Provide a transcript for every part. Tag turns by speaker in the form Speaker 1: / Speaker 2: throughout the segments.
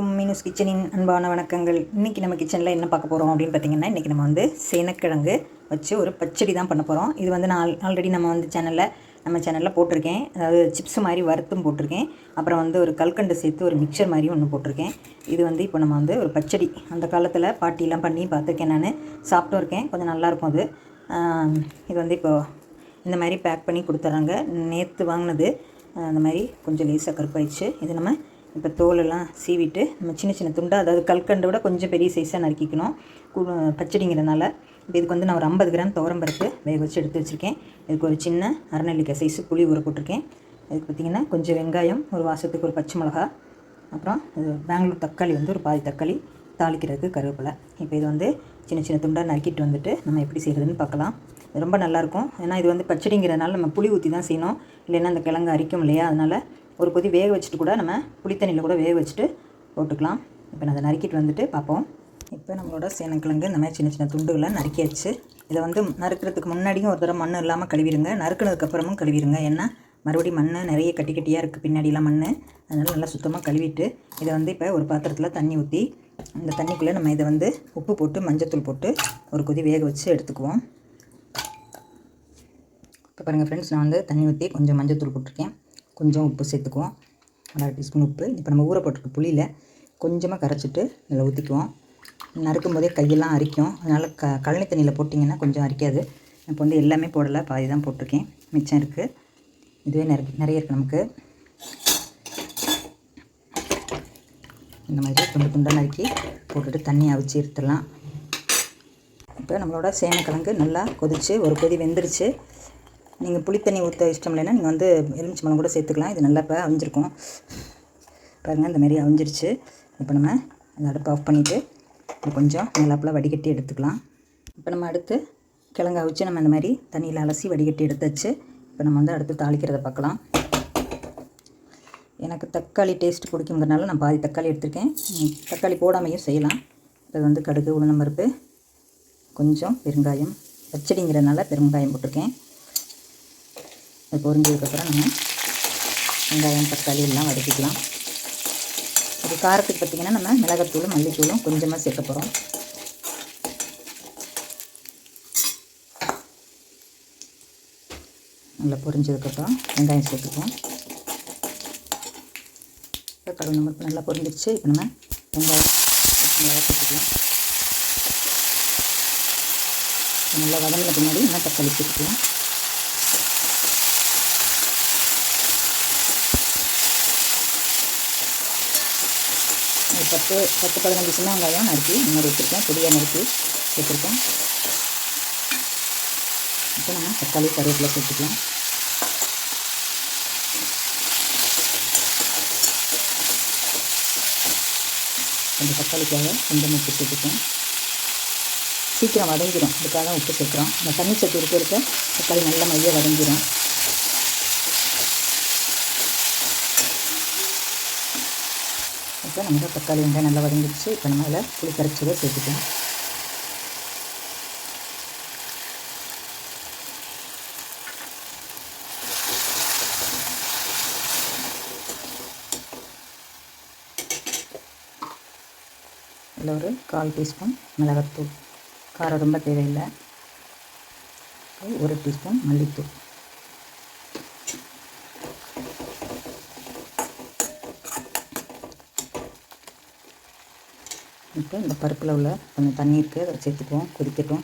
Speaker 1: அனைவருக்கும் மீனூஸ் கிச்சனின் அன்பான வணக்கங்கள். இன்றைக்கி நம்ம கிச்சனில் என்ன பார்க்க போகிறோம் அப்படின்னு பார்த்தீங்கன்னா இன்றைக்கி நம்ம வந்து சேனக்கிழங்கு வச்சு ஒரு பச்சடி தான் பண்ண போகிறோம் இது வந்து நான் ஆல்ரெடி நம்ம வந்து சேனலில் நம்ம சேனலில் போட்டிருக்கேன். அதாவது சிப்ஸ் மாதிரி வறுத்தும் போட்டிருக்கேன். அப்புறம் வந்து ஒரு கல்கண்டு சேர்த்து ஒரு மிக்சர் மாதிரி ஒன்று போட்டிருக்கேன். இது வந்து இப்போ நம்ம வந்து ஒரு பச்சடி. அந்த காலத்தில் பாட்டிலாம் பண்ணி பார்த்துருக்கேன் நான். சாப்பிட்டும் இருக்கேன். கொஞ்சம் நல்லாயிருக்கும் அது. இது வந்து இப்போது இந்த மாதிரி பேக் பண்ணி கொடுத்துட்றாங்க. நேற்று வாங்கினது. அந்த மாதிரி கொஞ்சம் லேசாக கருப்பாயிடுச்சு. இது நம்ம இப்போ தோலெல்லாம் சீவிட்டு நம்ம சின்ன சின்ன துண்டாக அதாவது கல்கண்டை விட கொஞ்சம் பெரிய சைஸாக நறுக்கிக்கணும். பச்சடிங்கிறதுனால பச்சடிங்கிறனால. இப்போ இதுக்கு வந்து நான் ஒரு ஐம்பது கிராம் துவரம்பருப்பு வேக வச்சு எடுத்து வச்சுருக்கேன். இதுக்கு ஒரு சின்ன அரைநெல்லிக்காய் சைஸு புளி ஊற போட்டிருக்கேன். இதுக்கு பார்த்திங்கன்னா கொஞ்சம் வெங்காயம் ஒரு வாசத்துக்கு ஒரு பச்சை மிளகா அப்புறம் இது பெங்களூர் தக்காளி வந்து ஒரு பாதி தக்காளி தாளிக்கிறதுக்கு கருவேப்பிலை. இப்போ இது வந்து சின்ன சின்ன துண்டாக நறுக்கிட்டு வந்துட்டு நம்ம எப்படி செய்கிறதுன்னு பார்க்கலாம். இது ரொம்ப நல்லாயிருக்கும் ஏன்னா இது வந்து பச்சடிங்கிறதுனால நம்ம புளி ஊற்றி தான் செய்யணும். இல்லைன்னா அந்த கிழங்கு அரிக்கும் இல்லையா? அதனால் ஒரு கொதி வேக வச்சுட்டு கூட நம்ம புளித்தண்ணியில் கூட வேக வச்சுட்டு போட்டுக்கலாம். இப்போ நான் அதை நறுக்கிட்டு வந்துட்டு பார்ப்போம். இப்போ நம்மளோட சேனக்கிழங்கு இந்த மாதிரி சின்ன சின்ன துண்டுகளை நறுக்கியாச்சு. இதை வந்து நறுக்கிறதுக்கு முன்னாடியும் ஒரு தடவை மண் இல்லாமல் கழுவிடுங்க. நறுக்கினதுக்கப்புறமும் கழுவிடுங்க. ஏன்னா மறுபடியும் மண் நிறைய கட்டி கட்டியாக இருக்குது பின்னாடிலாம் மண் அதனால் நல்லா சுத்தமாக கழுவிட்டு இதை வந்து இப்போ ஒரு பாத்திரத்தில் தண்ணி ஊற்றி இந்த தண்ணிக்குள்ளே நம்ம இதை வந்து உப்பு போட்டு மஞ்சத்தூள் போட்டு ஒரு கொதி வேக வச்சு எடுத்துக்குவோம். இப்போ பாருங்கள் ஃப்ரெண்ட்ஸ் நான் வந்து தண்ணி ஊற்றி கொஞ்சம் மஞ்சத்தூள் போட்டிருக்கேன். கொஞ்சம் உப்பு சேர்த்துக்குவோம். அரை டீஸ்பூன் உப்பு. இப்போ நம்ம ஊறப்பட்டிருக்க புளியில் கொஞ்சமாக கரைச்சிட்டு நல்லா ஊற்றிக்குவோம் நறுக்கும் போதே கையெல்லாம் அரிக்கும். அதனால் க கழனி தண்ணியில் போட்டிங்கன்னா கொஞ்சம் அரிக்காது. இப்போ வந்து எல்லாமே போடலை. பாதி தான் போட்டிருக்கேன். மிச்சம் இருக்குது இதுவே நிறைய நிறைய இருக்குது நமக்கு. இந்த மாதிரி துண்டு துண்டாக நறுக்கி போட்டுட்டு தண்ணி அவிச்சு எடுத்துடலாம். இப்போ நம்மளோட சேனக்கிழங்கு நல்லா கொதித்து ஒரு கொதி வெந்துருச்சு. நீங்கள் புளித்தண்ணி ஊற்ற இஷ்டம் இல்லைன்னா நீங்கள் வந்து எலுமிச்சை பழம் கூட சேர்த்துக்கலாம். இது நல்லா இப்போ அவிஞ்சிருக்கும். பாருங்கள் இந்தமாரி அவிஞ்சிருச்சு. இப்போ நம்ம அந்த அடுப்பை ஆஃப் பண்ணிவிட்டு இது கொஞ்சம் மேலாப்பில் வடிகட்டி எடுத்துக்கலாம். இப்போ நம்ம அடுத்து கிழங்கு அவிச்சு நம்ம இந்த மாதிரி தண்ணியில் அலசி வடிகட்டி எடுத்தாச்சு. இப்போ நம்ம வந்து அடுத்து தாளிக்கிறத பார்க்கலாம் எனக்கு தக்காளி டேஸ்ட் பிடிக்குங்கிறனால நான் பாதி தக்காளி எடுத்திருக்கேன். தக்காளி போடாமையும் செய்யலாம். இப்போ வந்து கடுகு உளுந்தம்பருப்பு கொஞ்சம் பெருங்காயம் பச்சடிங்கிறனால பெருங்காயம் போட்டிருக்கேன். அது பொரிஞ்சதுக்கப்புறம் நம்ம வெங்காயம் தக்காளி எல்லாம் வதக்கிக்கலாம். இது காரத்துக்கு பார்த்திங்கன்னா நம்ம மிளகாத்தூளும் மல்லித்தூளும் கொஞ்சமாக சேர்க்க போகிறோம் நல்லா பொரிஞ்சதுக்கப்புறம் வெங்காயம் சேர்த்துக்குவோம். கடவுள் நம்மளுக்கு நல்லா பொரிஞ்சிருச்சு. இப்போ நம்ம வெங்காயம் பச்சை சேர்த்துக்கலாம். நல்லா வதங்கின பின்னாடி நல்லா தக்காளி சேர்த்துக்கலாம். ஒரு பத்து பத்து பதினஞ்சு சின்ன வெங்காயம் நறுக்கி முன்னாடி வச்சுருக்கேன். பொடியாக நறுக்கி சேர்த்துருக்கேன் இப்போ நம்ம தக்காளி கருவேப்பிலை சேர்த்துக்கலாம். கொஞ்சம் தக்காளிக்காக கொஞ்சம் உப்பு சேர்த்துக்கேன் சீக்கிரம் வதங்கிடும் அதுக்காக தான் உப்பு சேர்க்குறோம். இந்த தண்ணி சத்து இருக்க இருக்க தக்காளி நல்ல மைய வதங்கிடும் இப்போ நமக்கு தக்காளி வெங்காயம் நல்லா வதங்கிடுச்சு. இப்போ நம்ம அதில் புளி கரைச்சதை சேர்த்துக்கலாம். இதில் ஒரு கால் டீஸ்பூன் மிளகாத்தூள். காரம் ரொம்ப தேவையில்லை. ஒரு டீஸ்பூன் மல்லித்தூள். இப்போ இந்த பருப்பில் உள்ள கொஞ்சம் தண்ணி இருக்குது அதை சேர்த்துக்குவோம் கொதிக்கட்டும்.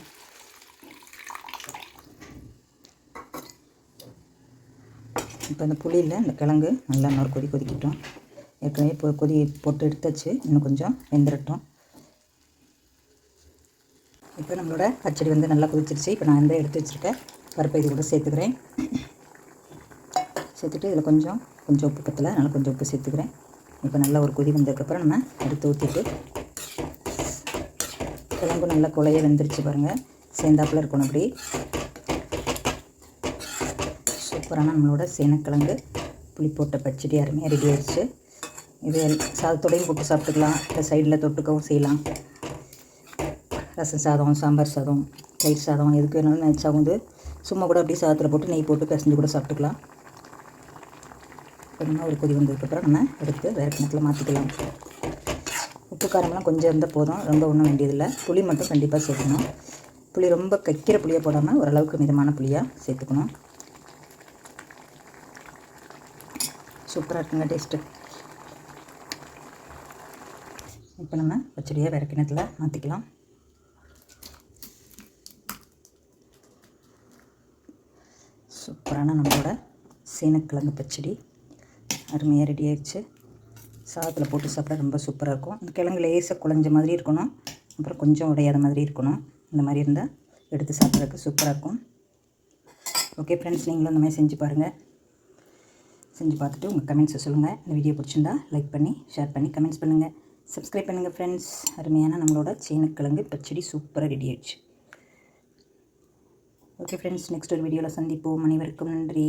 Speaker 1: இப்போ இந்த புளியில் இந்த கிழங்கு நல்லா இன்னொரு கொதி கொதிக்கட்டும். ஏற்கனவே இப்போ கொதி போட்டு எடுத்தாச்சு இன்னும் கொஞ்சம் வெந்துடட்டும் இப்போ நம்மளோட பச்சடி வந்து நல்லா கொதிச்சிருச்சு. இப்போ நான் வந்து எடுத்து வச்சுருக்கேன் பருப்பை இது கூட சேர்த்துக்கிறேன். சேர்த்துட்டு இதில் கொஞ்சம் கொஞ்சம் உப்பு பத்தில் அதனால் கொஞ்சம் உப்பு சேர்த்துக்கிறேன். இப்போ நல்லா ஒரு கொதி வந்ததுக்கப்புறம் நம்ம எடுத்து ஊற்றிட்டு குழம்பு நல்லா குழைய வெந்துருச்சு பாருங்கள் சேர்ந்தாப்பில் இருக்கணும் அப்படி. சூப்பரான நம்மளோட சேனக்கிழங்கு. புளி போட்ட பச்சடி அருமையாக ரெடி ஆயிடுச்சு. இது சாதத்தோடையும் போட்டு சாப்பிட்டுக்கலாம். இல்லை சைடில் தொட்டுக்கவும் செய்யலாம். ரசம் சாதம் சாம்பார் சாதம் தயிர் சாதம் எதுக்கு வேணாலும் நினச்சா வந்து சும்மா கூட அப்படியே சாதத்தில் போட்டு நெய் போட்டு பிசைஞ்சு கூட சாப்பிட்டுக்கலாம். இப்போ ஒரு கொதி வந்ததுக்கப்புறம் நம்ம எடுத்து வேறு கிணத்துல மாற்றிக்கலாம் உப்பு காரம்லாம் கொஞ்சம் இருந்தால் போதும். ரொம்ப ஒன்றும் வேண்டியதில்லை. புளி மட்டும் கண்டிப்பாக சேர்க்கணும். புளி ரொம்ப கைக்கிற புளியை போடாமல் ஓரளவுக்கு மிதமான புளியாக சேர்த்துக்கணும். சூப்பராக இருக்குங்க டேஸ்ட்டு இப்போ நம்ம பச்சடியாக வேறு கிணத்துல மாற்றிக்கலாம் சூப்பரான நம்மளோட சேனக்கிழங்கு பச்சடி. அருமையாக ரெடி ஆயிடுச்சு. சாதத்தில் போட்டு சாப்பிட ரொம்ப சூப்பராக இருக்கும். இந்த கிழங்கு லேசாக குழஞ்ச மாதிரி இருக்கணும். அப்புறம் கொஞ்சம் உடையாத மாதிரி இருக்கணும். இந்த மாதிரி இருந்தால் எடுத்து சாப்பிட்றதுக்கு சூப்பராக இருக்கும். ஓகே ஃப்ரெண்ட்ஸ் நீங்களும் இந்த மாதிரி செஞ்சு பாருங்கள் செஞ்சு பார்த்துட்டு உங்கள் கமெண்ட்ஸை சொல்லுங்கள் இந்த வீடியோ பிடிச்சிருந்தா லைக் பண்ணி ஷேர் பண்ணி கமெண்ட்ஸ் பண்ணுங்கள் சப்ஸ்கிரைப் பண்ணுங்கள் ஃப்ரெண்ட்ஸ் அருமையான நம்மளோட சீனக்கிழங்கு பச்சடி சூப்பராக ரெடி ஆயிடுச்சு. ஓகே ஃப்ரெண்ட்ஸ் நெக்ஸ்ட் ஒரு வீடியோவில் சந்திப்போம். அனைவருக்கும் நன்றி.